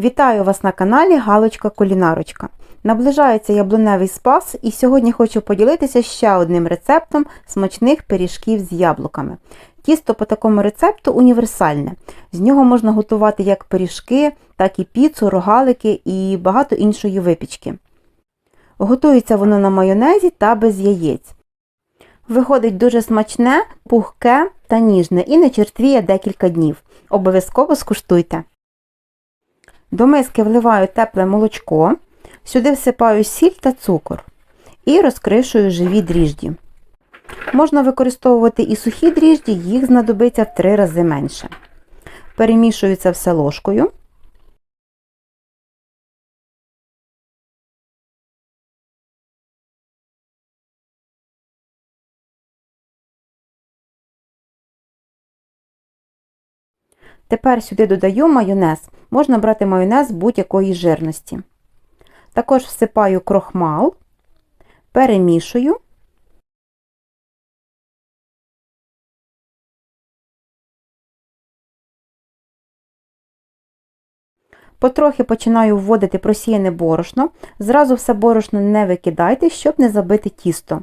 Вітаю вас на каналі Галочка Кулінарочка. Наближається яблуневий спас, і сьогодні хочу поділитися ще одним рецептом смачних пиріжків з яблуками. Тісто по такому рецепту універсальне. З нього можна готувати як пиріжки, так і піцу, рогалики і багато іншої випічки. Готується воно на майонезі та без яєць. Виходить дуже смачне, пухке та ніжне і не черствіє декілька днів. Обов'язково скуштуйте. До миски вливаю тепле молочко, сюди всипаю сіль та цукор і розкришую живі дріжджі. Можна використовувати і сухі дріжджі, їх знадобиться в 3 рази менше. Перемішую це все ложкою. Тепер сюди додаю майонез. Можна брати майонез будь-якої жирності. Також всипаю крохмал, перемішую. Потрохи починаю вводити просіяне борошно. Зразу все борошно не викидайте, щоб не забити тісто.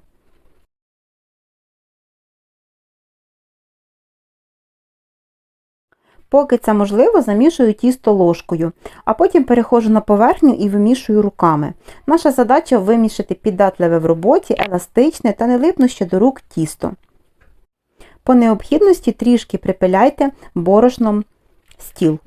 Поки це можливо, замішую тісто ложкою, а потім перехожу на поверхню і вимішую руками. Наша задача вимішати піддатливе в роботі, еластичне та не липнуще до рук тісто. По необхідності трішки припиляйте борошном стіл.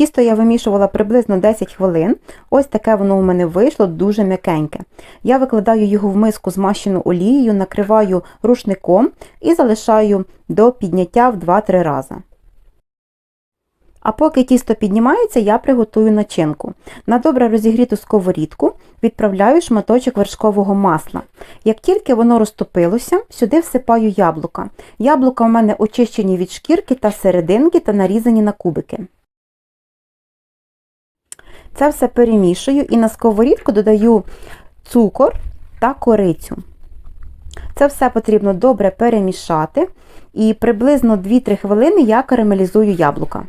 Тісто я вимішувала приблизно 10 хвилин. Ось таке воно у мене вийшло дуже м'якеньке. Я викладаю його в миску змащену олією, накриваю рушником і залишаю до підняття в 2-3 рази. А поки тісто піднімається, я приготую начинку. На добре розігріту сковорідку відправляю шматочок вершкового масла. Як тільки воно розтопилося, сюди всипаю яблука. Яблука у мене очищені від шкірки та серединки та нарізані на кубики. Це все перемішую і на сковорідку додаю цукор та корицю. Це все потрібно добре перемішати і приблизно 2-3 хвилини я карамелізую яблука.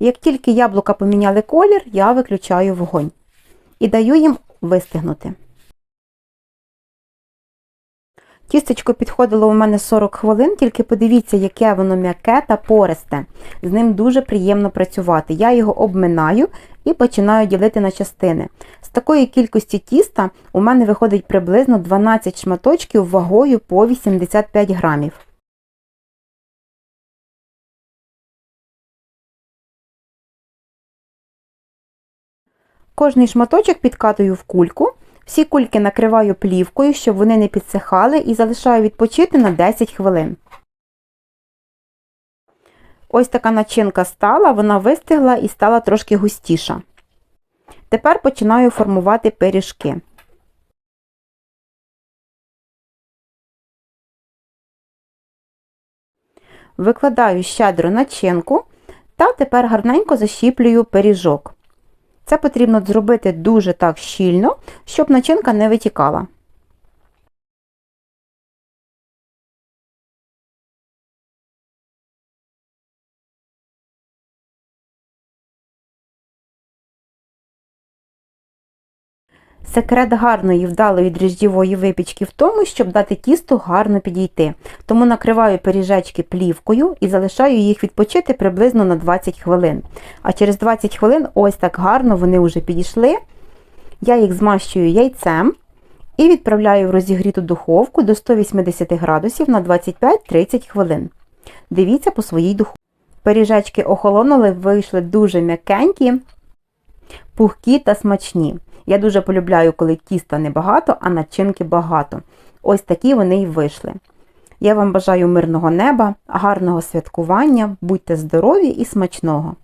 Як тільки яблука поміняли колір, я виключаю вогонь і даю їм вистигнути. Тістечко підходило у мене 40 хвилин, тільки подивіться, яке воно м'яке та пористе. З ним дуже приємно працювати. Я його обминаю і починаю ділити на частини. З такої кількості тіста у мене виходить приблизно 12 шматочків вагою по 85 грамів. Кожний шматочок підкатую в кульку. Всі кульки накриваю плівкою, щоб вони не підсихали, і залишаю відпочити на 10 хвилин. Ось така начинка стала, вона вистигла і стала трошки густіша. Тепер починаю формувати пиріжки. Викладаю щедро начинку та тепер гарненько защіплюю пиріжок. Це потрібно зробити дуже так щільно, щоб начинка не витікала. Секрет гарної вдалої дріжджівої випічки в тому, щоб дати тісту гарно підійти. Тому накриваю пиріжечки плівкою і залишаю їх відпочити приблизно на 20 хвилин. А через 20 хвилин ось так гарно вони вже підійшли. Я їх змащую яйцем і відправляю в розігріту духовку до 180 градусів на 25-30 хвилин. Дивіться по своїй духовці. Пиріжечки охолонули, вийшли дуже м'якенькі, пухкі та смачні. Я дуже полюбляю, коли тіста небагато, а начинки багато. Ось такі вони й вийшли. Я вам бажаю мирного неба, гарного святкування, будьте здорові і смачного!